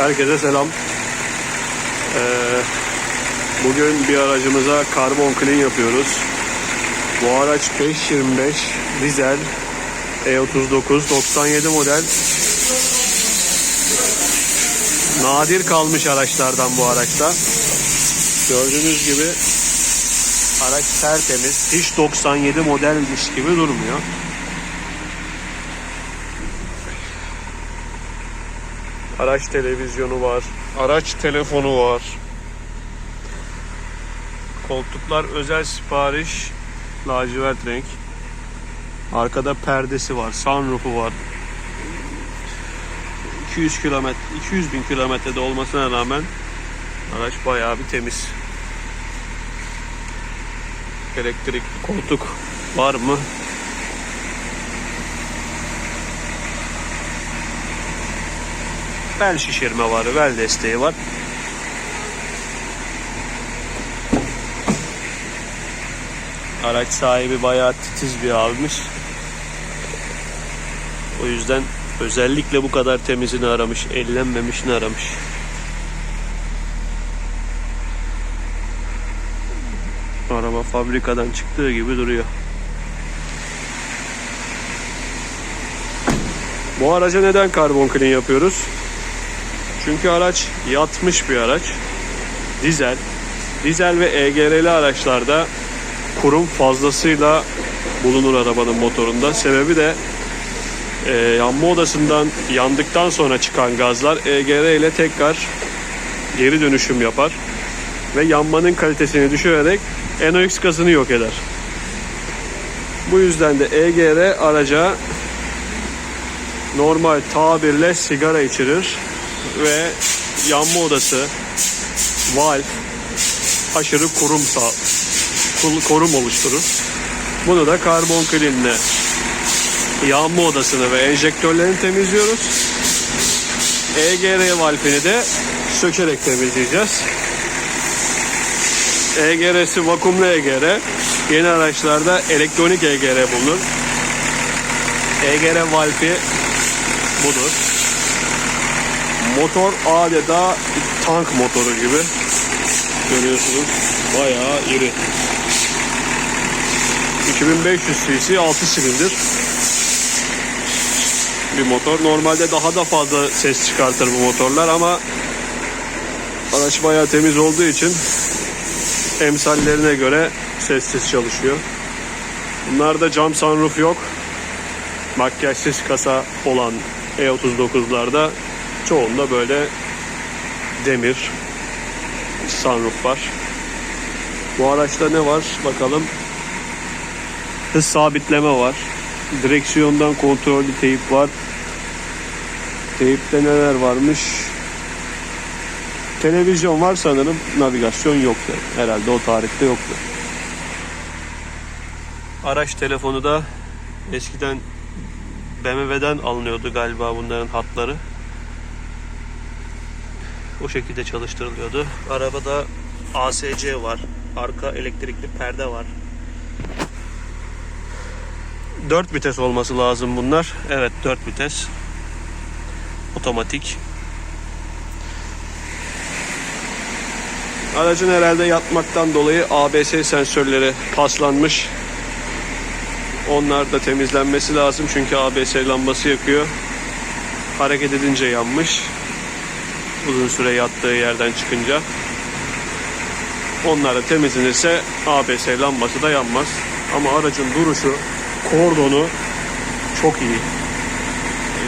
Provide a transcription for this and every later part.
Herkese selam. Ee, bugün bir aracımıza karbon clean yapıyoruz. Bu araç 525 dizel E39 97 model. Nadir kalmış araçlardan bu araçta. Gördüğünüz gibi araç tertemiz. Hiç 97 modelmiş gibi durmuyor. Araç televizyonu var. Araç telefonu var. Koltuklar özel sipariş. Lacivert renk. Arkada perdesi var. Sunroofu var. 200 kilometre, 200 bin kilometrede olmasına rağmen araç bayağı bir temiz. Elektrikli koltuk var mı? Bel şişirme var, bel desteği var. Araç sahibi bayağı titiz bir abimiz. O yüzden özellikle bu kadar temizini aramış, ellenmemişini aramış. Araba fabrikadan çıktığı gibi duruyor. Bu araca neden karbon clean yapıyoruz? Çünkü araç yatmış bir araç. Dizel. Dizel ve EGR'li araçlarda kurum fazlasıyla bulunur arabanın motorunda. Sebebi de e, yanma odasından yandıktan sonra çıkan gazlar EGR ile tekrar geri dönüşüm yapar ve yanmanın kalitesini düşürerek NOx gazını yok eder. Bu yüzden de EGR araca normal tabirle sigara içirir ve yanma odası, valv aşırı kurum sağ, kul- korum oluşturur. Bunu da karbon cleanle yanma odasını ve enjektörlerini temizliyoruz. EGR valfini de sökerek temizleyeceğiz. EGR'si vakumlu EGR. Yeni araçlarda elektronik EGR bulunur. EGR valfi budur. Motor adeta tank motoru gibi. Görüyorsunuz bayağı iri. 2500 cc 6 silindir bir motor. Normalde daha da fazla ses çıkartır bu motorlar ama araç bayağı temiz olduğu için emsallerine göre sessiz çalışıyor. Bunlarda cam sunroof yok. Makyajsız kasa olan E39'larda çoğunda böyle demir sunroof var. Bu araçta ne var bakalım. Hız sabitleme var. Direksiyondan kontrollü teyip var. Teyipte neler varmış? Televizyon var sanırım. Navigasyon yoktu. Herhalde o tarihte yoktu. Araç telefonu da eskiden BMW'den alınıyordu galiba bunların hatları. O şekilde çalıştırılıyordu. Arabada ASC var. Arka elektrikli perde var. 4 vites olması lazım bunlar. Evet 4 vites. Otomatik. Aracın herhalde yatmaktan dolayı ABS sensörleri paslanmış. Onlar da temizlenmesi lazım çünkü ABS lambası yakıyor. Hareket edince yanmış. Uzun süre yattığı yerden çıkınca. Onlar da temizlenirse ABS lambası da yanmaz. Ama aracın duruşu, kordonu çok iyi.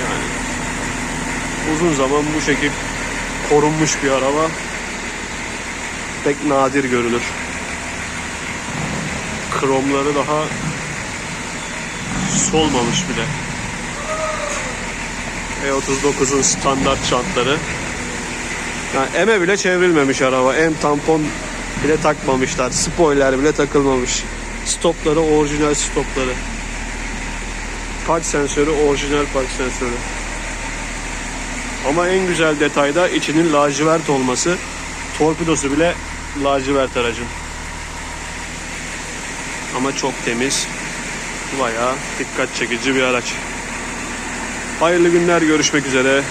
Yani uzun zaman bu şekil korunmuş bir araba pek nadir görülür. Kromları daha solmamış bile. E39'un standart çantları. Yani eme bile çevrilmemiş araba. Em tampon bile takmamışlar. Spoiler bile takılmamış. Stopları orijinal stopları. Park sensörü orijinal park sensörü. Ama en güzel detay da içinin lacivert olması. Torpidosu bile lacivert aracın. Ama çok temiz. Bayağı dikkat çekici bir araç. Hayırlı günler görüşmek üzere.